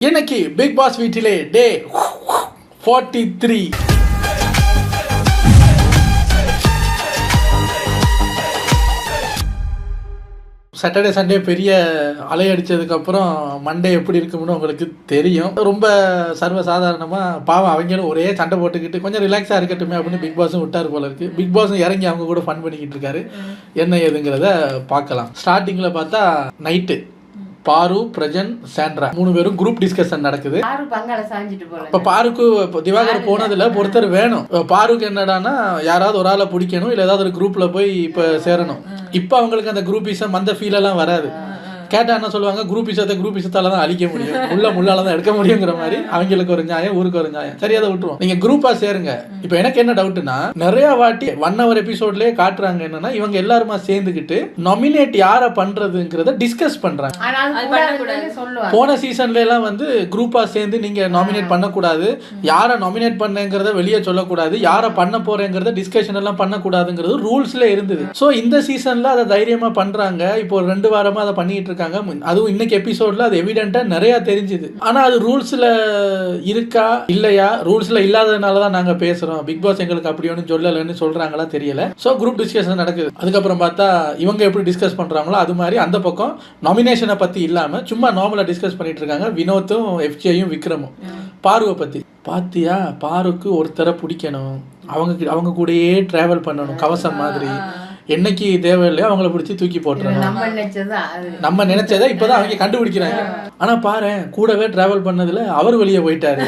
இன்னைக்கு Bigg Boss வீட்டிலே day forty three Saturday Sunday பெரிய அலை அடிச்சதுக்கப்புறம் மண்டே எப்படி இருக்கும்னு உங்களுக்கு தெரியும். ரொம்ப சர்வசாதாரணமாக பாவம் அவங்களும் ஒரே சண்டை போட்டுக்கிட்டு கொஞ்சம் ரிலாக்ஸாக இருக்கட்டுமே அப்படின்னு பிக் பாஸும் விட்டார் போல இருக்கு. பிக் பாஸும் இறங்கி அவங்க கூட ஃபன் பண்ணிக்கிட்டு இருக்காரு. என்ன ஏதுங்கிறத பார்க்கலாம். ஸ்டார்டிங்கில் பார்த்தா நைட்டு பாரு பிரஜன் சாண்ட்ரா. மூணு பேரும் குரூப் டிஸ்கஷன் நடக்குது. இப்போ பாருக்கு திவாகர் போனதுல ஒருத்தர் வேணும். பாருக்கு என்னடான்னா யாராவது ஒரு ஆளை பிடிக்கணும் இல்லை ஏதாவது ஒரு குரூப்ல போய் இப்போ சேரணும். இப்போ அவங்களுக்கு அந்த குரூப்பிசம் அந்த ஃபீல் எல்லாம் வராது. கேட்டா என்ன சொல்லுவாங்க? குரூப்பிசத்தை குரூப்பிசத்தால தான் அழிக்க முடியும். உள்ள முள்ளால தான் எடுக்க முடியுங்கிற மாதிரி அவங்களுக்கு ஒரு நியாயம் ஊருக்கு ஒரு நியாயம். சரி அதை விட்டுருவோம். நீங்க குரூப்பா சேருங்க. இப்போ எனக்கு என்ன டவுட்னா நிறைய வாட்டி ஒன் ஹவர் எபிசோட்லயே காட்டுறாங்க என்னன்னா இவங்க எல்லாருமா சேர்ந்துக்கிட்டு நாமினேட் யாரை பண்றதுங்கிறத டிஸ்கஸ் பண்றாங்க. ஆனா அது அது கூடாதுன்னு பண்ணக்கூடாது. சொல்லுவாங்க. போன சீசன்ல எல்லாம் வந்து குரூப்பா சேர்ந்து நீங்க நாமினேட் பண்ணக்கூடாது. யாரை நாமினேட் பண்ணேங்கிறத வெளியே சொல்லக்கூடாது. யாரை பண்ண போறேங்கிறத டிஸ்கஷன் எல்லாம் பண்ணக்கூடாதுங்கிறது ரூல்ஸ்ல இருந்தது. ஸோ இந்த சீசன்ல அதை தைரியமா பண்றாங்க. இப்போ ஒரு ரெண்டு வாரமா அதை பண்ணிட்டு இருக்காங்க. முன்- அதுவும் இன்னைக்கு எபிசோட்ல அது எவிடென்ட்டா நிறைய தெரிஞ்சுது. ஆனா அது ரூல்ஸ்ல இருக்கா? இல்லையா? ரூல்ஸ்ல இல்லாததுனால தான் நாங்க பேசுறோம். பிக் பாஸ் எங்களுக்கு அப்படி ஒன்றும் சொல்லலைன்னு சொல்றாங்களா தெரியல. ஸோ குரூப் டிஸ்கஷன் நடக்குது. அதுக்கப்புறம் பார்த்தா இவங்க எப்படி டிஸ்கஸ் பண்றாங்களோ அது மாதிரி அந்த பக்கம் நாமினேஷனை பத்தி இல்லாம சும்மா நார்மலா டிஸ்கஸ் பண்ணிட்டு இருக்காங்க. வினோத்தும் எஃப்ஜேயும் விக்ரமும். பாருவை பத்தி. பாத்தியா? பாருக்கு ஒருத்தரை பிடிக்கணும். அவங்க அவங்க கூடயே டிராவல் பண்ணணும். கவசம் மாதிரி. என்னைக்கு தேவையில்லையோ அவங்கள பிடிச்சி தூக்கி போட்டுறணும் நம்ம நினைச்சதை இப்பதான் அவங்க கண்டுபிடிக்கிறாங்க. ஆனா பாரு கூடவே டிராவல் பண்ணதுல அவர் வெளியே போயிட்டாரு.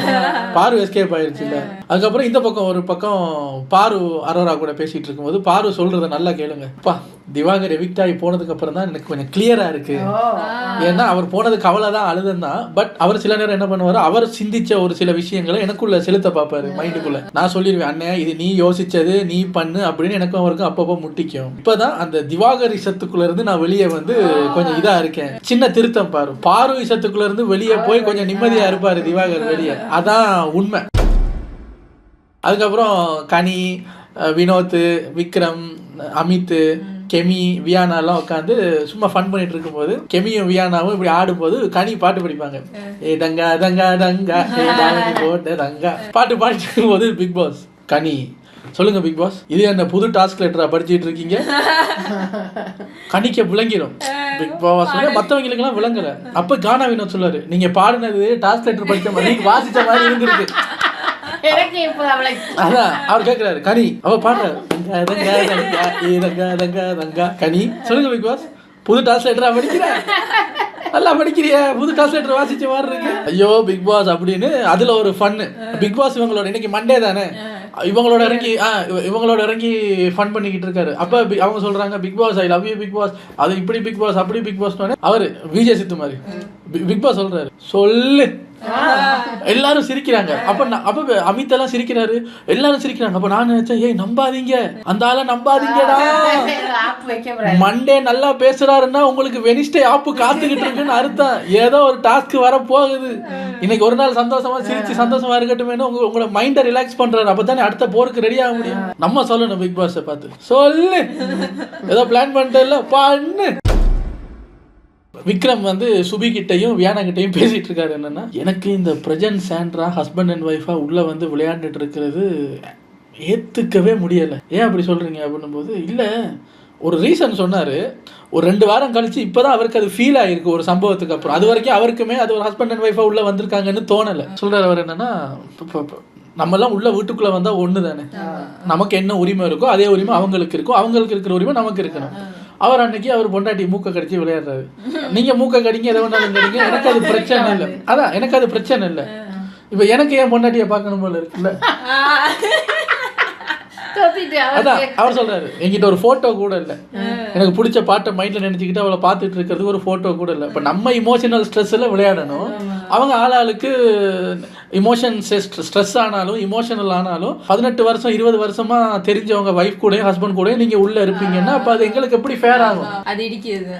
பாரு எஸ்கேப் ஆயிருச்சு இல்ல அதுக்கப்புறம் இந்த பக்கம் ஒரு பக்கம் பாரு அரோரா கூட பேசிட்டு இருக்கும்போது பாரு சொல்றத நல்லா கேளுங்க. பா திவாகர் எவிக்ட் ஆகி போனதுக்கு அப்புறம் தான் எனக்கு கொஞ்சம் கிளியரா இருக்கு. ஏன்னா அவர் போனதுக்கு கவலை தான் அழுதன் தான் பட் அவர் சில நேரம் என்ன பண்ணுவாரு? அவர் சிந்திச்ச ஒரு சில விஷயங்களை எனக்குள்ள செலுத்த பார்ப்பாரு மைண்டுக்குள்ள நான் சொல்லிடுவேன் அண்ணே இது நீ யோசிச்சது நீ பண்ணு அப்படின்னு எனக்கும் அவருக்கும் அப்பப்போ முட்டிக்கும். இப்பதான் அந்த திவாகர் இசத்துக்குள்ள இருந்து நான் வெளியே வந்து கொஞ்சம் இதா இருக்கேன். சின்ன திருத்தம் பாரு. பாரு இசத்துக்குள்ள இருந்து வெளியே போய் கொஞ்சம் நிம்மதியா இருப்பாரு திவாகர் வெளியே. அதான் உண்மை. அதுக்கப்புறம் கனி வினோத் விக்ரம் அமித் கெமி வியானாலாம் உட்காந்து சும்மா ஃபன் பண்ணிட்டு இருக்கும்போது கெமியும் வியானாவும் இப்படி ஆடும்போது கனி பாட்டு படிப்பாங்க. ஏ டங்கா டங்கா டங்கா ஏ தாவணி போட்ட டங்கா பாட்டு பாடிட்டு இருக்கும்போது பிக் பாஸ் கனி. சொல்லுங்க பிக் பாஸ் இது என்ன புது டாஸ்க் லெட்டரா படிச்சிட்டு இருக்கீங்க? கணிக்க விளங்கிடும் பிக் பாஸ் மற்றவங்களுக்கெல்லாம் விளங்கல. அப்ப கானா வினோத் சொல்லுவாரு நீங்க பாடினது டாஸ்க் லெட்டர் படிச்ச மாதிரி வாசிச்ச மாதிரி இருந்திருக்கு. அதான் அவர் கேக்குறாரு கனி அவ பாடுறாரு கனி சொல்லுங்க பிக் பாஸ் புது டிரான்ஸ்லேட்டரா படிக்கிறேன் நல்லா படிக்கிறிய? புது டிரான்ஸ்லேட்டர் வாசிச்ச மாதிரி இருக்கு. ஐயோ பிக் பாஸ் அப்படின்னு அதுல ஒரு ஃபன்னு பிக் பாஸ் இவங்களோட இன்னைக்கு மண்டே தானே? இவங்களோட இறங்கி ஆ இவ- இவங்களோட இறங்கி ஃபன் பண்ணிக்கிட்டு இருக்காரு. அப்ப அவங்க சொல்றாங்க Bigg Boss I love you Bigg Boss அது இப்படி பிக் பாஸ் அப்படி பிக் பாஸ் அவரு விஜய் சித்து மாதிரி. பி- பிக் பாஸ் சொல்றாரு சொல்லு. எல்லாரும் சிரிக்கிறாங்க. அப்ப நான் அப்ப அமித் எல்லாம் சிரிக்கிறாரு. எல்லாரும் சிரிக்கிறாங்க. அப்ப நான் நினைச்சேன் ஏய் நம்பாதீங்க. அந்த ஆள நம்பாதீங்கடா. மண்டே நல்லா பேசுறாருன்னா உங்களுக்கு வெனிஸ்டே ஆப்பு காத்துக்கிட்டு இருக்குன்னு அர்த்தம். ஏதோ ஒரு டாஸ்க் வர போகுது இன்னைக்கு ஒரு நாள் சந்தோஷமா சிரிச்சு சந்தோஷமா இருக்கட்டும் உங்க உங்களோட மைண்டை ரிலாக்ஸ் பண்றாரு. அப்பதானே அடுத்த போருக்கு ரெடி ஆக முடியும். நம்ம சொல்லணும் பிக் பாஸை பார்த்து. சொல்லு. ஏதோ பிளான் பண்ணிட்டு இல்ல பண்ணு. விக்ரம் வந்து சுபி கிட்டையும் வியானா கிட்டையும் பேசிட்டு இருக்காரு என்னன்னா எனக்கு இந்த பிரஜன் சாண்ட்ரா ஹஸ்பண்ட் அண்ட் ஒய்ஃபா உள்ள வந்து விளையாண்டுட்டு இருக்கிறது ஏத்துக்கவே முடியல. ஏன் அப்படி சொல்றீங்க அப்படின்னும் போது இல்ல ஒரு ரீசன் சொன்னாரு. ஒரு ரெண்டு வாரம் கழிச்சு இப்பதான் அவருக்கு அது ஃபீல் ஆயிருக்கு ஒரு சம்பவத்துக்கு அப்புறம். அது வரைக்கும் அவருக்குமே அது ஒரு ஹஸ்பண்ட் அண்ட் ஒய்ஃபா உள்ள வந்திருக்காங்கன்னு தோணல. சொல்றாரு அவர் என்னன்னா இப்ப- இப்ப- இப்ப நம்ம எல்லாம் உள்ள வீட்டுக்குள்ள வந்தா ஒண்ணு தானே நமக்கு என்ன உரிமை இருக்கோ அதே உரிமை அவங்களுக்கு இருக்கும். அவங்களுக்கு இருக்கிற உரிமை நமக்கு இருக்கணும். அவர் அன்னைக்கு அவர் பொண்டாட்டி மூக்க கடிச்சு விளையாடுறாரு. நீங்க மூக்க கடிங்க எதை வேணாலும் கடிங்க. எனக்கு அது பிரச்சனை இல்லை. அதான் எனக்கு அது பிரச்சனை இல்லை. இப்ப எனக்கு ஏன் பொண்டாட்டியை பார்க்கணும் போல இருக்குல்ல? அதான் அவர் சொல்றாரு என்கிட்ட ஒரு போட்டோ கூட இல்ல. எனக்கு பிடிச்ச பாட்டை மைண்ட்ல நினைச்சுக்கிட்டு அவளை பார்த்துட்டு இருக்கிறது ஒரு போட்டோ கூட இல்ல. இப்ப நம்ம இமோஷனல் ஸ்ட்ரெஸ்ல விளையாடணும். அவங்க ஆளாளுக்கு இமோஷன் ஸ்ட்ரெஸ் ஆனாலும் இமோஷனல் ஆனாலும் பதினெட்டு வருஷம் இருபது வருஷமா தெரிஞ்சவங்க வைஃப் கூட ஹஸ்பண்ட் கூட நீங்க உள்ள இருப்பீங்கன்னா அப்ப அது எங்களுக்கு எப்படி ஃபேர் ஆகும்? அது இடிக்குது.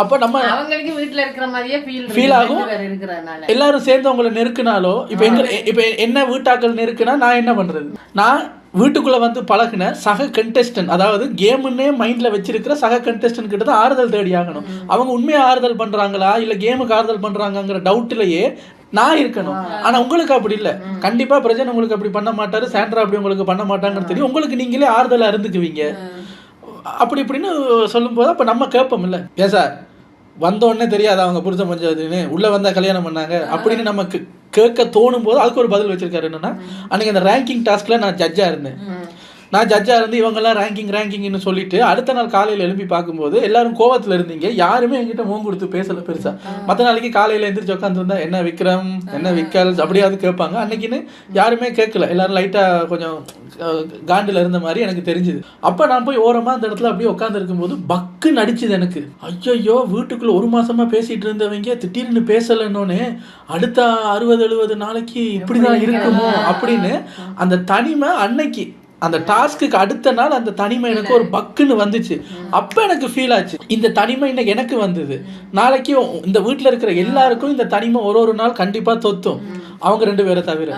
அப்ப நம்ம அவங்களுக்கு வீட்ல இருக்கிற மாதிரியே ஃபீல் Feel ஆகும். எல்லாரும் சேர்ந்து உங்களை நெருக்குனாலோ இப்போ எங்க இப்போ என்ன வீட்டாக்கள் நெருக்குனா நான் என்ன பண்றது? நான் வீட்டுக்குள்ள வந்து பழகுன சக கண்டெஸ்டன்ட் அதாவது கேமுன்னே மைண்ட்ல வச்சிருக்கிற சக கண்டெஸ்டன்ட் கிட்ட தான் ஆறுதல் தேடி ஆகணும். அவங்க உண்மையா ஆறுதல் பண்றாங்களா? இல்ல கேமுக்கு ஆறுதல் பண்றாங்கங்கிற டவுட்லயே நான் இருக்கணும். ஆனா உங்களுக்கு அப்படி இல்ல. கண்டிப்பா பிரஜன் உங்களுக்கு அப்படி பண்ண மாட்டாரு சாண்ட்ரா அப்படி உங்களுக்கு பண்ண மாட்டாங்கன்னு தெரியும். உங்களுக்கு நீங்களே ஆறுதலா இருந்துக்குவீங்க. அப்படி இப்படின்னு சொல்லும்போது அப்ப நம்ம கேட்போம் இல்ல. ஏன் சார்? வந்த உடனே தெரியாது அவங்க புருஷன் பஞ்சாயத்துன்னு உள்ள வந்தா கல்யாணம் பண்ணாங்க. அப்படின்னு நமக்கு கேட்க தோணும் போது அதுக்கு ஒரு பதில் வச்சிருக்காரு என்னன்னா அன்னைக்கு அந்த ரேங்கிங் டாஸ்க்ல நான் ஜட்ஜா இருந்தேன். நான் ஜட்ஜா இருந்து இவங்கெல்லாம் ரேங்கிங் ரேங்கிங்னு சொல்லிட்டு அடுத்த நாள் காலையில எழுப்பி பார்க்கும்போது எல்லாரும் கோவத்துல இருந்தீங்க. யாருமே என்கிட்ட மூங்க கொடுத்து பேசல பெருசா. மத்த நாளைக்கு காலையில எந்திரிச்சு உட்காந்துருந்தா என்ன விக்ரம்? என்ன விக்கல்? அப்படியாவது கேட்பாங்க. அன்னைக்குன்னு யாருமே கேட்கல. எல்லாரும் லைட்டா கொஞ்சம் காண்டுல இருந்த மாதிரி எனக்கு தெரிஞ்சுது. அப்ப நான் போய் ஓரமா அந்த இடத்துல அப்படியே உட்கார்ந்து இருக்கும்போது பக்கு நடிச்சுது எனக்கு. ஐயோ வீட்டுக்குள்ள ஒரு மாசமா பேசிட்டு இருந்தவங்க திடீர்னு பேசலன்னொன்னே அடுத்த அறுபது எழுபது நாளைக்கு இப்படிதான் இருக்குமோ அப்படின்னு அந்த தனிமை அன்னைக்கு அந்த டாஸ்க்குக்கு அடுத்த நாள் அந்த தனிமை எனக்கு ஒரு பக்குன்னு வந்துச்சு. அப்ப எனக்கு ஃபீல் ஆச்சு. இந்த தனிமை இன்னைக்கு எனக்கு வந்தது. நாளைக்கு இந்த வீட்ல இருக்கிற எல்லாருக்கும் இந்த தனிமை ஒரு ஒரு நாள் கண்டிப்பா தொத்தும். அவங்க ரெண்டு பேரை தவிர.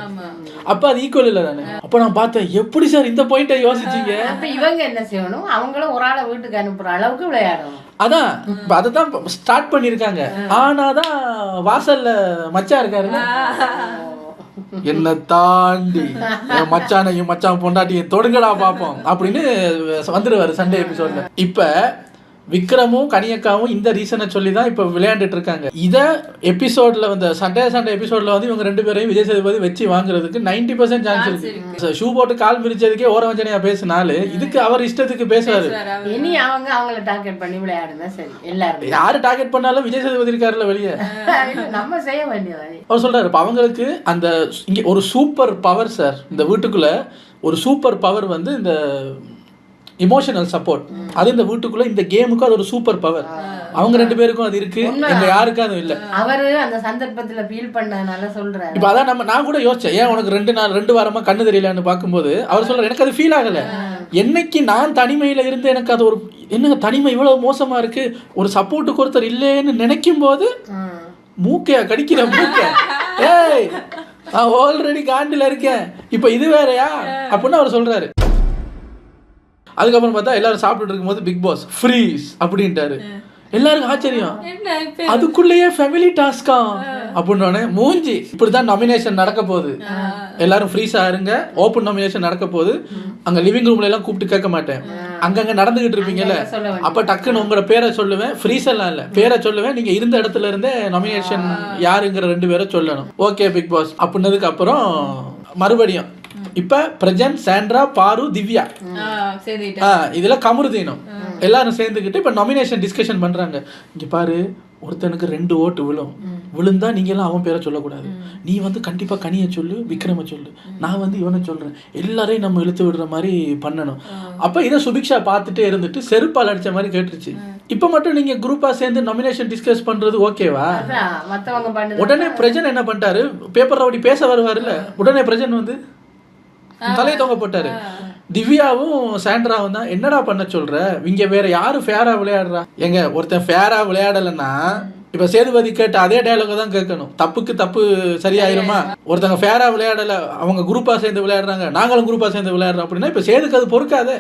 அப்ப அது ஈக்குவல் இல்ல தானே? அப்ப நான் பார்த்தேன் எப்படி சார் இந்த பாயிண்ட்டை யோசிச்சீங்க? அப்ப இவங்க என்ன செய்யணும்? அவங்களும் ஒரு ஆளை வீட்டுக்கு அனுப்புற அளவுக்கு விளையாடணும். அதான் அதை தான் ஸ்டார்ட் பண்ணியிருக்காங்க. ஆனாதான் வாசல்ல மச்சான் இருக்காருல்ல? என்ன தாண்டி என் மச்சானையும் மச்சான் பொண்டாட்டியும் தொடுங்கடா பாப்போம் அப்படின்னு வந்துருவாரு சண்டே எபிசோட்ல இப்ப விக்ரமும் கனியக்காவும் இந்த ரீசனை சொல்லி தான் இப்போ விளையாண்டுட்டு இருக்காங்க. இத எபிசோட்ல வந்து சண்டே சண்டே எபிசோட்ல வந்து இவங்க ரெண்டு பேரையும் விஜய் சேதுபதி வச்சு வாங்குறதுக்கு 90% பர்சன்ட் சான்ஸ் இருக்கு. ஷூ போட்டு கால் மிரிச்சதுக்கே ஓர வஞ்சனையா பேசினாலு இதுக்கு அவர் இஷ்டத்துக்கு பேசுவாரு இனி அவங்க அவங்கள டார்கெட் பண்ணி விளையாடுனா சரி. எல்லாரும். யாரு டார்கெட் பண்ணாலும் விஜய் சேதுபதி இருக்காருல்ல வெளியே? நம்ம செய்ய வேண்டியது அவர் சொல்றாரு இப்ப அவங்களுக்கு அந்த இங்க ஒரு சூப்பர் பவர் சார் இந்த வீட்டுக்குள்ள ஒரு சூப்பர் பவர் வந்து இந்த இமோஷனல் சப்போர்ட் அது இந்த வீட்டுக்குள்ள இந்த கேமுக்கும் அது ஒரு சூப்பர் பவர் அவங்க ரெண்டு பேருக்கும் அது இருக்கு எங்க யாருக்கும் அது இல்ல. அவரு அந்த சந்தர்ப்பத்துல ஃபீல் பண்ணதுனால சொல்றாரு. இப்ப அதான் நம்ம நான் கூட யோசிச்சேன் ஏன் உனக்கு ரெண்டு நாள் ரெண்டு வாரமா கண்ணு தெரியலன்னு பார்க்கும்போது அவர் சொல்றாரு எனக்கு அது ஃபீல் ஆகல. என்னைக்கு நான் தனிமையில இருந்து எனக்கு அது ஒரு என்னங்க தனிமை இவ்வளவு மோசமா இருக்கு? ஒரு சப்போர்ட்டுக்கு ஒருத்தர் இல்லைன்னு நினைக்கும் போது. மூக்கையா கடிக்கிற மூக்க. ஏய் நான் ஆல்ரெடி காண்டில் இருக்கேன். இப்போ இது வேறயா? அப்படின்னு அவர் சொல்றாரு. அதுக்கப்புறம் பார்த்தா எல்லாரும் சாப்பிட்டுட்டு இருக்கும்போது பிக் பாஸ் ஃப்ரீஸ் அப்படின்ட்டாரு. எல்லாருக்கும் ஆச்சரியம். அதுக்குள்ளேயே ஃபேமிலி டாஸ்கா அப்படின்னோடனே மூஞ்சி இப்படிதான் நாமினேஷன் நடக்க போகுது. எல்லாரும் ஃப்ரீஸா இருங்க. ஓப்பன் நாமினேஷன் நடக்க போகுது. அங்க லிவிங் ரூம்ல எல்லாம் கூப்பிட்டு கேட்க மாட்டேன். அங்கங்க நடந்துகிட்டு இருப்பீங்கல்ல. அப்ப டக்குன்னு உங்களோட பேரை சொல்லுவேன். ஃப்ரீஸ் எல்லாம் இல்ல. பேரை சொல்லுவேன். நீங்க இருந்த இடத்துல இருந்தே நாமினேஷன் யாருங்கிற ரெண்டு பேரை சொல்லணும். ஓகே பிக் பாஸ் அப்படின்னதுக்கு அப்புறம் மறுபடியும் இப்ப பிரஜன் சாண்ட்ரா பாரு திவ்யா. இதுல கமருதீனம் எல்லாரும் சேர்ந்துக்கிட்டு இப்ப நாமினேஷன் டிஸ்கஷன் பண்றாங்க. இங்க பாரு ஒருத்தனுக்கு ரெண்டு ஓட்டு விழும். விழுந்தா நீங்க எல்லாம் அவன் பேரை சொல்லக்கூடாது. நீ வந்து கண்டிப்பா கனியை சொல்லு விக்ரம சொல்லு. நான் வந்து இவனை சொல்றேன். எல்லாரையும் நம்ம இழுத்து விடுற மாதிரி பண்ணணும். அப்ப இதை சுபிக்ஷா பார்த்துட்டே இருந்துட்டு செருப்பால் அடிச்ச மாதிரி கேட்டுருச்சு. இப்ப மட்டும் நீங்க குரூப்பா சேர்ந்து நாமினேஷன் டிஸ்கஸ் பண்றது ஓகேவா? உடனே பிரஜன் என்ன பண்ணிட்டாரு? பேப்பர் ரவுடி பேச வருவாருல்ல. உடனே பிரஜன் வந்து தலையை தொங்க போட்டாரு. திவ்யாவும் சாண்ட்ராவும் தான் என்னடா பண்ண சொல்ற? இங்க வேற யாரு ஃபேரா விளையாடுறா? எங்க ஒருத்தன் ஃபேரா விளையாடலைன்னா இப்ப சேதுபதி கேட்ட அதே டயலாக தான் கேட்கணும். தப்புக்கு தப்பு சரியாயிருமா? ஒருத்தங்க ஃபேரா விளையாடல அவங்க குரூப்பா சேர்ந்து விளையாடுறாங்க நாங்களும் குரூப்பா சேர்ந்து விளையாடுறோம் அப்படின்னா இப்ப சேதுக்கு அது பொறுக்காது.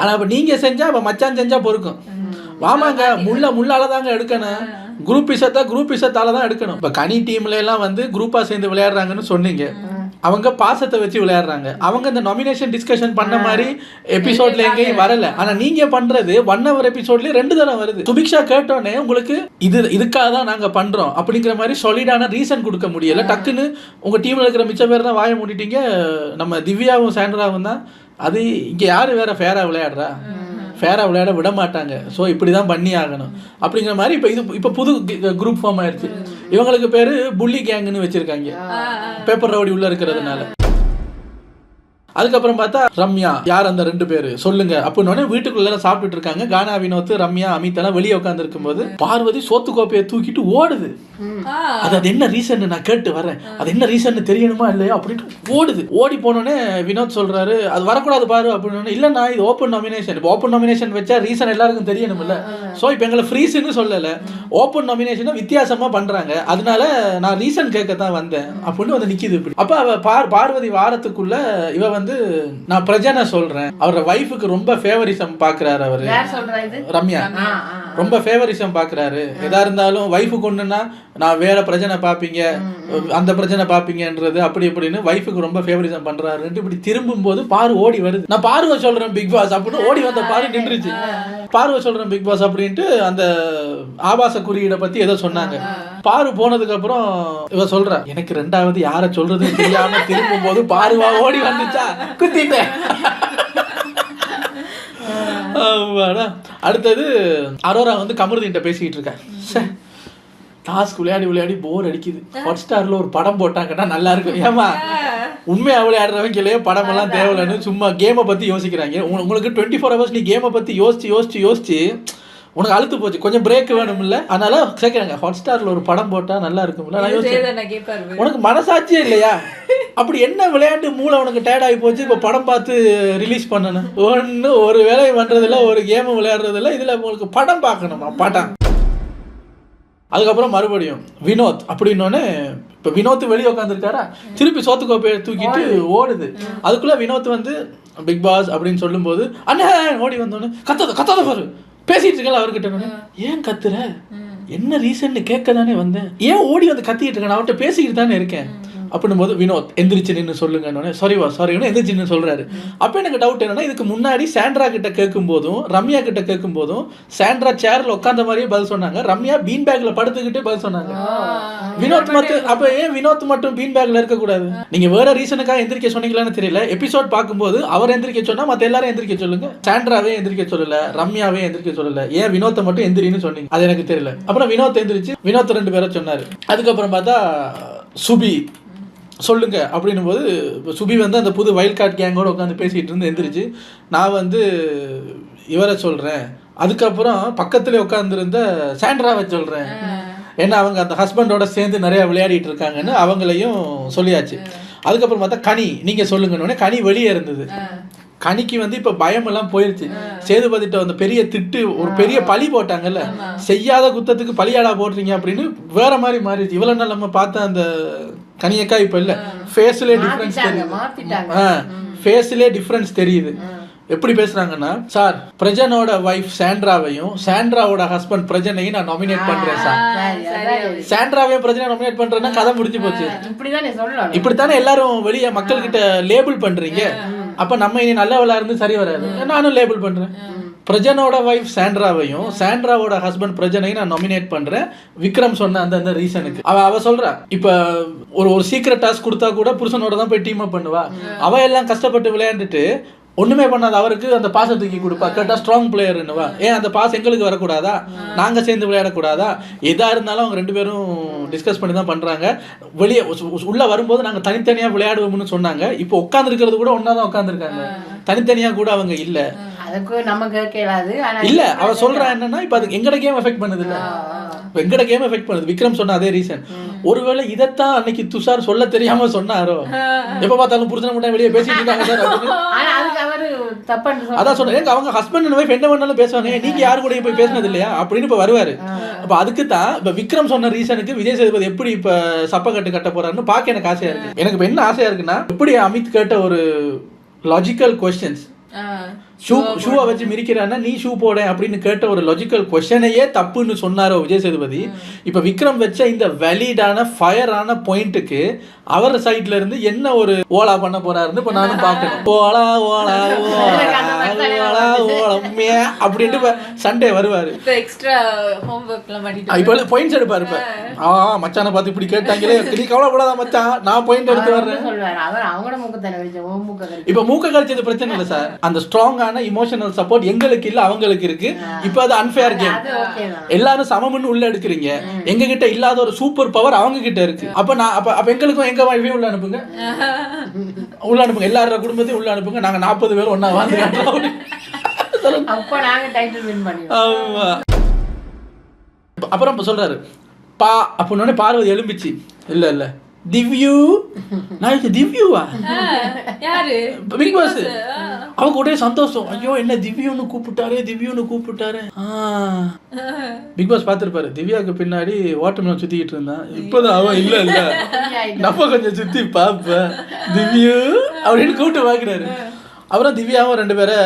ஆனா இப்ப நீங்க செஞ்சா அப்ப மச்சான் செஞ்சா பொறுக்கும். வாமாங்க முள்ள முள்ளால தாங்க எடுக்கணும். குரூப் இசத்தை குரூப் இசத்தால தான் எடுக்கணும். இப்ப கனி டீம்ல எல்லாம் வந்து குரூப்பா சேர்ந்து விளையாடுறாங்கன்னு சொன்னீங்க. அவங்க பாசத்தை வச்சு விளையாடுறாங்க. அவங்க இந்த நாமினேஷன் டிஸ்கஷன் பண்ண மாதிரி எபிசோட்ல எங்கேயும் வரல. ஆனா நீங்க பண்றது ஒன் ஹவர் எபிசோட்லயே ரெண்டு தடவை வருது. சுபிக்ஷா கேட்டோன்னே உங்களுக்கு இது இதுக்காக தான் நாங்க பண்றோம் அப்படிங்கிற மாதிரி சொலிடான ரீசன் கொடுக்க முடியல. டக்குன்னு உங்க டீம்ல இருக்கிற மிச்ச பேர் தான் வாய மூடிட்டீங்க. நம்ம திவ்யாவும் சாண்ட்ராவும் தான். அது இங்க யாரு வேற ஃபேரா விளையாடுறா? ஃபேரா விளையாட விட மாட்டாங்க. ஸோ இப்படி தான் பண்ணி ஆகணும். அப்படிங்கிற மாதிரி இப்போ இது இப்போ புது குரூப் ஃபார்ம் ஆயிடுச்சு இவங்களுக்கு பேரு புள்ளி கேங்குன்னு வச்சிருக்காங்க. பேப்பர் ரவுடி உள்ள இருக்கிறதுனால. அதுக்கப்புறம் பார்த்தா ரம்யா யார் அந்த ரெண்டு பேரு? சொல்லுங்க. அப்படின்னு வீட்டுக்குள்ள எல்லாம் சாப்பிட்டுட்டு இருக்காங்க. கானா வினோத் ரம்யா அமித் எல்லாம் வெளியே உட்கார்ந்து இருக்கும்போது பார்வதி சோத்து கோப்பையை தூக்கிட்டு ஓடுது. அது அது என்ன ரீசன் நான் கேட்டு வரேன். அது என்ன ரீசன் தெரியணுமா இல்லையா அப்படின்ட்டு ஓடுது. ஓடி போனோடனே வினோத் சொல்றாரு அது வரக்கூடாது பாரு அப்படின்னு இல்லைண்ணா இது ஓப்பன் நாமினேஷன் இப்போ ஓப்பன் நாமினேஷன் வச்சா ரீசன் எல்லாருக்கும் தெரியணும்ல. ஸோ இப்போ எங்களை ஃப்ரீஸ்னு சொல்லலை. ஓப்பன் நாமினேஷனை வித்தியாசமா பண்றாங்க. அதனால நான் ரீசன் கேட்க தான் வந்தேன் அப்படின்னு வந்து நிக்குது இப்படி. அப்போ அவ பார் பார்வதி வாரத்துக்குள்ள இவ வந்து வந்து நான் பிரஜனை சொல்றேன். அவரோட வைஃபுக்கு ரொம்ப ஃபேவரிசம் பாக்குறாரு அவரு. யார் சொல்றா இது? ரம்யா. ரொம்ப ஃபேவரிசம் பாக்குறாரு. எதா இருந்தாலும் வைஃபுக்கு ஒண்ணுன்னா நான் வேற பிரச்சனை பாப்பீங்க அந்த பிரச்சனை பாப்பீங்கன்றது அப்படி இப்படின்னு வைஃபுக்கு ரொம்ப ஃபேவரிசம் பண்றாருன்ட்டு இப்படி திரும்பும் போது பாரு ஓடி வருது. நான் பார்வை சொல்றேன் பிக் பாஸ் அப்படின்னு ஓடி வந்த பாரு நின்றுச்சு. பார்வை சொல்றேன் பிக் பாஸ் அப்படின்ட்டு அந்த ஆபாச குறியீடை பத்தி ஏதோ சொன்னாங்க. பாரு போனதுக்கு அப்புறம் இவ சொல்றா எனக்கு ரெண்டாவது யாரை சொல்றதுன்னு தெரியாம திரும்பும் போது பாருவா ஓடி வந்துச்சா? குத்திட்டேன். அடுத்தது அரோரா வந்து கமருதீன்ட்ட பேசிக்கிட்டு இருக்கேன் டாஸ்க் விளையாடி விளையாடி போர் அடிக்குது. ஹாட் ஸ்டார்ல ஒரு படம் போட்டாங்கன்னா நல்லா இருக்கும். ஏமா உண்மையா விளையாடுறவங்களே படம் எல்லாம் தேவையில்லைன்னு சும்மா கேமை பத்தி யோசிக்கிறாங்க. உங்க- உங்களுக்கு டுவெண்ட்டி ஃபோர் ஹவர்ஸ் நீ கேமை பத்தி யோசிச்சு யோசிச்சு யோசிச்சு உனக்கு அழுத்து போச்சு. கொஞ்சம் பிரேக் வேணும்ல. அதனால கேட்குறாங்க ஹாட் ஸ்டார்ல ஒரு படம் போட்டா நல்லா இருக்கும்ல? நான் யோசிச்சேன். உனக்கு மனசாட்சியே இல்லையா? அப்படி என்ன விளையாட்டு மூளை உனக்கு டயர்ட் ஆகி போச்சு? இப்போ படம் பார்த்து ரிலீஸ் பண்ணணும். ஒன்று ஒரு வேலையை பண்றதில்ல ஒரு கேம் விளையாடுறதில்ல. இதுல உங்களுக்கு படம் பார்க்கணுமா? படம். அதுக்கப்புறம் மறுபடியும் வினோத் அப்படின்னோடனே இப்போ வினோத் வெளியே உட்காந்துருக்காரா திருப்பி சோத்து கோப்பையை தூக்கிட்டு ஓடுது. அதுக்குள்ள வினோத் வந்து பிக் பாஸ் அப்படின்னு சொல்லும்போது அண்ணே! ஓடி வந்தோடனே கத்தாத கத்தாத பாரு. பேசிட்டு இருக்கல அவர்கிட்ட. ஏன் கத்துற? என்ன ரீசன் கேட்க தானே வந்தேன். ஏன் ஓடி வந்து கத்திட்டு இருக்கேன் அவர்கிட்ட பேசிக்கிட்டு தானே இருக்கேன் அப்படின்னும் போது வினோத் எந்திரிச்சு நின்று சொல்லுங்க சாரிவா சாரின்னு எந்திரிச்சு நின்று சொல்றாரு. அப்போ எனக்கு டவுட் என்னன்னா இதுக்கு முன்னாடி சாண்ட்ரா கிட்ட கேட்கும் போதும் ரம்யா கிட்ட கேட்கும் போதும் சாண்ட்ரா சேர்ல உட்காந்த மாதிரியே பதில் சொன்னாங்க. ரம்யா பீன் பேக்ல படுத்துக்கிட்டே பதில் சொன்னாங்க. வினோத் மட்டும் அப்ப ஏன் வினோத் மட்டும் பீன் பேக்ல இருக்க கூடாது நீங்க வேற ரீசனுக்காக எந்திரிக்க சொன்னீங்களான்னு தெரியல. எபிசோட் பார்க்கும்போது அவர் எந்திரிக்க சொன்னா மத்த எல்லாரும் எந்திரிக்க சொல்லுங்க. சாண்ட்ராவே எந்திரிக்க சொல்லல ரம்யாவே எந்திரிக்க சொல்லல. ஏன் வினோத்தை மட்டும் எந்திரின்னு சொன்னீங்க? அது எனக்கு தெரியல. அப்புறம் வினோத் எந்திரிச்சு வினோத் ரெண்டு பேரை சொன்னாரு. அதுக்கப்புறம் பார்த்தா சுபி சொல்லுங்க அப்படின்னும் போது இப்ப சுபி வந்து அந்த புது வைல்ட் கார்ட் கேங்கோட உட்காந்து பேசிட்டு இருந்து எந்திரிச்சு நான் வந்து இவரை சொல்றேன். அதுக்கப்புறம் பக்கத்துல உட்காந்துருந்த சாண்ட்ராவை சொல்றேன். ஏன்னா அவங்க அந்த ஹஸ்பண்டோட சேர்ந்து நிறைய விளையாடிட்டு இருக்காங்கன்னு அவங்களையும் சொல்லியாச்சு. அதுக்கப்புறம் பார்த்தா கனி நீங்க சொல்லுங்கன்னு கனி வெளியே இருந்தது. கனிக்கு வந்து இப்ப பயம் எல்லாம் போயிருச்சு சேதுபதிட்ட அந்த பெரிய திட்டு ஒரு பெரிய பழி போட்டாங்கல்ல. செய்யாத குத்தத்துக்கு பலியாடா போடுறீங்க அப்படின்னு வேற மாதிரி மாறிடுச்சு. இவ்வளவு நாள் நம்ம பார்த்த அந்த கனியக்கா இப்ப இல்ல. ஃபேஸ்லயே டிஃபரன்ஸ் தெரியுது. மாத்திட்டாங்க. ஃபேஸ்லயே டிஃபரன்ஸ் தெரியுது. எப்படி பேசுறாங்கன்னா சார் பிரஜனோட வைஃப் சாண்ட்ராவையும் சாண்ட்ராவோட ஹஸ்பண்ட் பிரஜனையும் நான் நாமினேட் பண்றேன் சார். சாண்ட்ராவையும் பிரஜனை நாமினேட் பண்றேன்னா கதை முடிஞ்சு போச்சு. இப்படித்தானே எல்லாரும் வெளியே மக்கள் கிட்ட லேபிள் பண்றீங்க. அப்ப நம்ம இனி நல்லவளா இருந்து சரி வராது. நானும் லேபிள் பண்றேன். பிரஜனோட வைஃப் சாண்ட்ராவையும் சாண்ட்ராவோட ஹஸ்பண்ட் பிரஜனையும் நான் நாமினேட் பண்றேன். விக்ரம் சொன்ன அந்த அந்த ரீசனுக்கு அவ அவ சொல்றா இப்ப ஒரு ஒரு சீக்ரெட் டாஸ்க் கொடுத்தா கூட புருஷனோட தான் போய் டீம் அப் பண்ணுவா. அவ எல்லாம் கஷ்டப்பட்டு விளையாண்டுட்டு ஒண்ணுமே பண்ணாத அவருக்கு அந்த பாச தூக்கி கொடுப்பா. கேட்டா ஸ்ட்ராங் பிளேயர்னுவா ஏன் அந்த பாஸ் எங்களுக்கு வரக்கூடாதா? நாங்க சேர்ந்து விளையாடக்கூடாதா? எதா இருந்தாலும் அவங்க ரெண்டு பேரும் டிஸ்கஸ் பண்ணி தான் பண்றாங்க. வெளியே உள்ள வரும்போது நாங்க தனித்தனியா விளையாடுவோம்னு சொன்னாங்க. இப்போ உட்கார்ந்து இருக்கிறது கூட ஒன்னா தான் உட்காந்துருக்காங்க தனித்தனியா கூட அவங்க இல்ல. அதுக்கு நம்ம கேட்க இயலாது ஆனா இல்ல அவ சொல்றா என்னன்னா இப்ப அது எங்கட கேம் எஃபெக்ட் பண்ணுது இல்ல? இப்ப எங்கட கேம் எஃபெக்ட் பண்ணுது? விக்ரம் சொன்ன அதே ரீசன் ஒருவேளை இதைத்தான் அன்னைக்கு துஷார் சொல்ல தெரியாம சொன்னாரோ? எப்ப பார்த்தாலும் மட்டும் வெளியே பேசிட்டு சார் அதான் சொன்னேன். அவங்க ஹஸ்பண்ட் வைஃப் என்ன வேணாலும் பேசுவாங்க நீங்க யாரு கூட போய் பேசினது இல்லையா? அப்படின்னு இப்ப வருவாரு. அப்ப அதுக்கு தான் இப்ப விக்ரம் சொன்ன ரீசனுக்கு விஜய் சேதுபதி எப்படி இப்ப சப்பக்கட்டு கட்ட போறாருன்னு பார்க்க எனக்கு ஆசையா இருக்கு. எனக்கு இப்ப என்ன ஆசையா இருக்குன்னா எப்படி அமித் கேட்ட ஒரு லாஜிக்கல் கொஸ்டின்ஸ் ஷூ ஷூவை வச்சு மிரிக்கிறான்னா நீ ஷூ போட அப்படின்னு கேட்ட ஒரு லாஜிக்கல் கொஸ்டனையே தப்புன்னு சொன்னாரோ விஜய் சேதுபதி இப்ப விக்ரம் வச்ச இந்த வேலிடான ஃபயரான பாயிண்ட்டுக்கு அவர் சைட்ல இருந்து என்ன ஒரு ஓலா பண்ண போறாருன்னு இப்ப நானும் பார்க்கணும். ஓலா ஓலா ஓலா ஓலா அப்படின்ட்டு சண்டே வருவாரு. இப்போ பாயிண்ட்ஸ் எடுப்பாரு இப்ப. ஆ. மச்சானை பார்த்து இப்படி கேட்டாங்களே நீ கவலைப்படாத மச்சான் நான் பாயிண்ட் எடுத்து வர்றேன். இப்ப மூக்க கழிச்சது பிரச்சனை இல்ல சார். அந்த ஸ்ட்ராங்கான இமோஷனல் சப்போர்ட் எங்களுக்கு இல்ல அவங்களுக்கு இருக்கு. இப்ப அது அன்ஃபேர் கேம் எல்லாரும் சமம்னு உள்ள எடுக்கிறீங்க. எங்க கிட்ட இல்லாத ஒரு சூப்பர் பவர் அவங்க கிட்ட இருக்கு. அப்ப நான் அப்ப அப்ப எங்களுக்கும் எங்க வைஃபையும் உள்ள அனுப்புங்க. உள்ள அனுப்புங்க. எல்லாரோட குடும்பத்தையும் உள்ள அனுப்புங்க. நாங்க நாற்பது பேர் அப்படின்னு. பண்ணிடுவோம். ஆமா. அப்புறம் இப்ப சொல்றாரு. பா அப்படின்னோடனே பார்வதி எழும்பிச்சு. இல்ல இல்ல. திவ்யூ நான் திவ்யூவா பிக் பாஸ் அவங்க ஒரே சந்தோஷம். ஐயோ என்ன திவ்யூன்னு கூப்பிட்டாரு திவ்யூன்னு கூப்பிட்டாரு. Big pass பார்த்திருப்பாரு. திவ்யாவுக்கு பின்னாடி வாட்டர்மெலன் சுத்திக்கிட்டு இருந்தான். இப்போதான் அவன் இல்ல இல்ல. நம்ம கொஞ்சம் சுத்தி பாப்ப திவ்யூ அப்படின்னு கூப்பிட்டு பார்க்குறாரு. அப்புறம் திவ்யாவும் ரெண்டு பேரை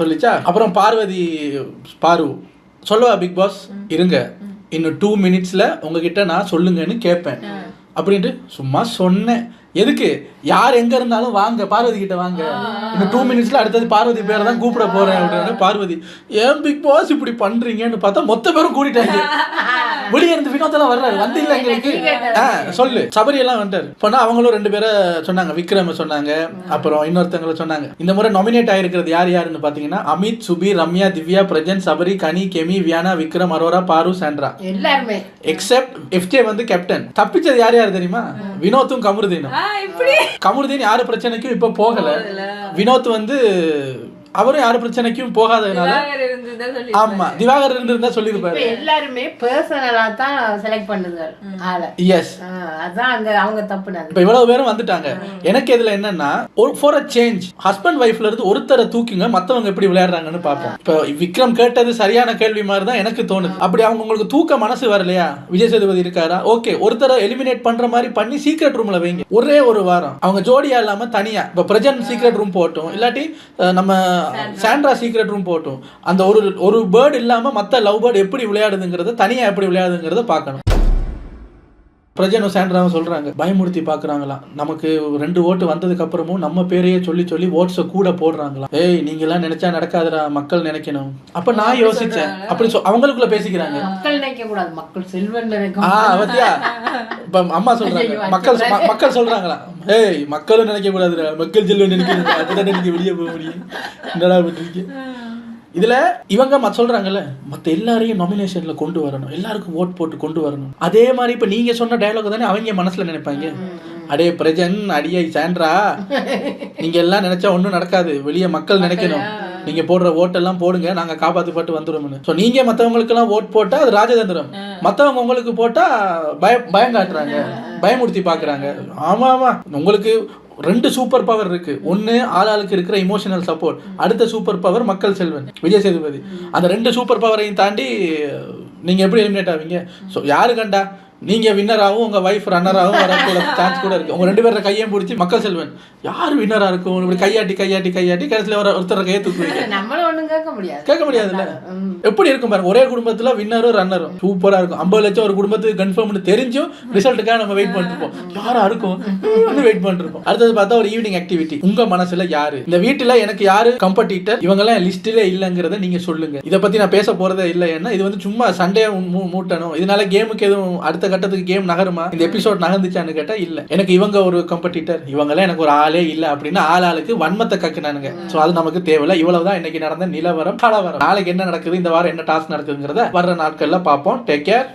சொல்லிச்சா அப்புறம் பார்வதி பாரு சொல்லவா பிக் பாஸ் இருங்க. இன்னும் டூ மினிட்ஸில் உங்ககிட்ட நான் சொல்லுங்கன்னு கேட்பேன். அப்படின்ட்டு சும்மா சொன்னேன். எதுக்கு? யார் எங்க இருந்தாலும் வாங்க பார்வதி கிட்ட வாங்க. இன்னும் டூ மினிட்ஸ்ல அடுத்தது பார்வதி பேரை தான் கூப்பிட போறேன் அப்படின்னு பார்வதி ஏன் பிக் பாஸ் இப்படி பண்றீங்கன்னு பார்த்தா மொத்த பேரும் கூட்டிட்டாங்க. வெளியே இருந்து வினோத்தெல்லாம் வர்றாரு. வந்து இல்ல எங்களுக்கு. சொல்லு. சபரி எல்லாம் வந்துட்டாரு. போனா அவங்களும் ரெண்டு பேரை சொன்னாங்க. விக்ரம் சொன்னாங்க. அப்புறம் இன்னொருத்தவங்கள சொன்னாங்க. இந்த முறை நாமினேட் ஆயிருக்கிறது யார் யாருன்னு பாத்தீங்கன்னா அமித் சுபி ரம்யா திவ்யா பிரஜன் சபரி கனி கெமி வியானா விக்ரம் அரோரா பாரு சாண்ட்ரா. எல்லாருமே. எக்ஸெப்ட் எஃப்ஜே வந்து கேப்டன் தப்பிச்சது யார் யார் தெரியுமா? வினோத்தும் கமருதீனும். கமருதீன் யாரு பிரச்சனைக்கும் இப்ப போகல. வினோத் வந்து அவரும் யாரு பிரச்சனைக்கும் போகாததுனால. ஆமா திவாகர் இருந்திருந்தா இப்ப சொல்லியிருப்பாரு எல்லாருமே பர்சனலா தான் செலக்ட் பண்ணுங்க ஆளை. எஸ் அதான் அங்க அவங்க தப்புனது இப்ப இவ்வளவு பேரும் வந்துட்டாங்க. எனக்கு இதுல என்னன்னா ஒரு ஃபார் அ சேஞ்ச் ஹஸ்பண்ட் ஒய்ஃப்ல இருந்து ஒருத்தரை தூக்கிங்க மத்தவங்க எப்படி விளையாடுறாங்கன்னு பார்ப்போம். இப்போ விக்ரம் கேட்டது சரியான கேள்வி மாதிரி தான் எனக்கு தோணுது. அப்படி அவங்க உங்களுக்கு தூக்க மனசு வரலையா? விஜய் சேதுபதி இருக்காரா? ஓகே ஒருத்தரை எலிமினேட் பண்ற மாதிரி பண்ணி சீக்ரெட் ரூம்ல வைங்க. ஒரே ஒரு வாரம். அவங்க ஜோடியா இல்லாம தனியா. இப்ப பிரஜன் சீக்ரெட் ரூம் போட்டும் இல்லாட்டி நம்ம சாண்ட்ரா சீக்ரெட் ரூம் போட்டும் அந்த ஒரு ஒரு பேர்டு இல்லாமல் மற்ற லவ் பேர்டு எப்படி விளையாடுதுங்கிறத தனியாக எப்படி விளையாடுதுங்கிறத பார்க்கணும். பிரஜனும் சாண்ட்ராவும் சொல்றாங்க? பயமுறுத்தி பாக்குறாங்களாம். நமக்கு ரெண்டு ஓட்டு வந்ததுக்கு அப்புறமும் நம்ம பேரையே சொல்லி சொல்லி ஓட்ஸ கூட போடுறாங்களாம். ஏய் நீங்க எல்லாம் நினைச்சா நடக்காதுடா மக்கள் நினைக்கணும். அப்ப நான் யோசிச்சேன். அப்படி சொ- அவங்களுக்குள்ள பேசிக்கிறாங்க. மக்கள் நினைக்க கூடாது மக்கள் செல்வன் ஆ நினைக்கும் பத்தியா இப்ப அம்மா சொல்றாங்க. ஐயோ, மக்கள் மக்கள் சொல்றாங்களா ஏய் மக்களும் நினைக்க கூடாதுடா மக்கள் செல்வம் நினைக்கிறது அப்பதான் நீங்க வெளியே போக முடியும். என்னடா பண்ணிருக்கீங்க? இதுல இவங்க மத் சொல்றாங்கல்ல மத்த எல்லாரையும் நாமினேஷன்ல கொண்டு வரணும். எல்லாருக்கும் ஓட் போட்டு கொண்டு வரணும். அதே மாதிரி இப்ப நீங்க சொன்ன டயலாக் தானே அவங்க மனசுல நினைப்பாங்க. அடே பிரஜன் அடியை சாண்ட்ரா. நீங்க எல்லாம் நினைச்சா ஒண்ணும் நடக்காது. வெளியே மக்கள் நினைக்கணும். நீங்க போடுற ஓட்டெல்லாம் போடுங்க. நாங்க காப்பாத்து பாட்டு வந்துரும்னு சோ நீங்க மத்தவங்களுக்கு எல்லாம் ஓட் போட்டா அது ராஜதந்திரம். மத்தவங்க உங்களுக்கு போட்டா பய பயம் காட்டுறாங்க. பயமுறுத்தி பாக்குறாங்க ஆமா ஆமா. உங்களுக்கு ரெண்டு சூப்பர் பவர் இருக்கு. ஒன்னு ஆளாளுக்கு இருக்கிற இமோஷனல் சப்போர்ட் அடுத்த சூப்பர் பவர் மக்கள் செல்வன் விஜய் சேதுபதி. அந்த ரெண்டு சூப்பர் பவரையும் தாண்டி நீங்க எப்படி எலிமினேட் ஆவீங்க? ஸோ யாரு கண்டா? நீங்க வின்னராகவும் உங்க வைஃப் ரன்னராகவும் வரக்கூட சான்ஸ் கூட இருக்கு. உங்க ரெண்டு பேரோட கையையும் பிடிச்சி மக்கள் செல்வன் யார் வின்னரா இருக்கும்? இப்படி கையாட்டி கையாட்டி கையாட்டி கடைசியில் ஒரு ஒருத்தர் கையை தூக்குவீங்க நம்மளும் ஒண்ணும் கேட்க முடியாது. கேட்க முடியாதுல்ல. எப்படி இருக்கும் பாருங்க ஒரே குடும்பத்துல வின்னரும் ரன்னரும் சூப்பரா இருக்கும். ஐம்பது லட்சம் ஒரு குடும்பத்துக்கு கன்ஃபார்ம்னு தெரிஞ்சும் ரிசல்ட்டுக்காக நம்ம வெயிட் பண்ணிருப்போம் யாரா இருக்கும்? வெயிட் பண்ணிருப்போம் அடுத்தது பார்த்தா ஒரு ஈவினிங் ஆக்டிவிட்டி உங்க மனசுல யாரு? இந்த வீட்டுல எனக்கு யாரு கம்படிட்டர் இவங்க எல்லாம் லிஸ்ட்ல இல்லங்கிறத நீங்க சொல்லுங்க. இத பத்தி நான் பேச போறதே இல்லை ஏன்னா இது வந்து சும்மா சண்டே மூட்டணும். இதனால கேமுக்கு எதுவும் அடுத்த கட்டத்துக்கு கேம் நகருமா? இந்த எபிசோட் நகர்ந்துச்சான்னு கேட்டா இல்ல. எனக்கு இவங்க ஒரு கம்படிட்டர் இவங்கெல்லாம் எனக்கு ஒரு ஆளே இல்ல அப்படின்னு ஆள் ஆளுக்கு வன்மத்தை கக்குனானுங்க. சோ அது நமக்கு தேவையில்ல. இவ்வளவுதான் இன்னைக்கு நடந்த நிலவரம் கலவரம். நாளைக்கு என்ன நடக்குது இந்த வாரம் என்ன டாஸ்க் நடக்குதுங்கிறத வர்ற நாட்கள்ல பார்ப்போம். Take care.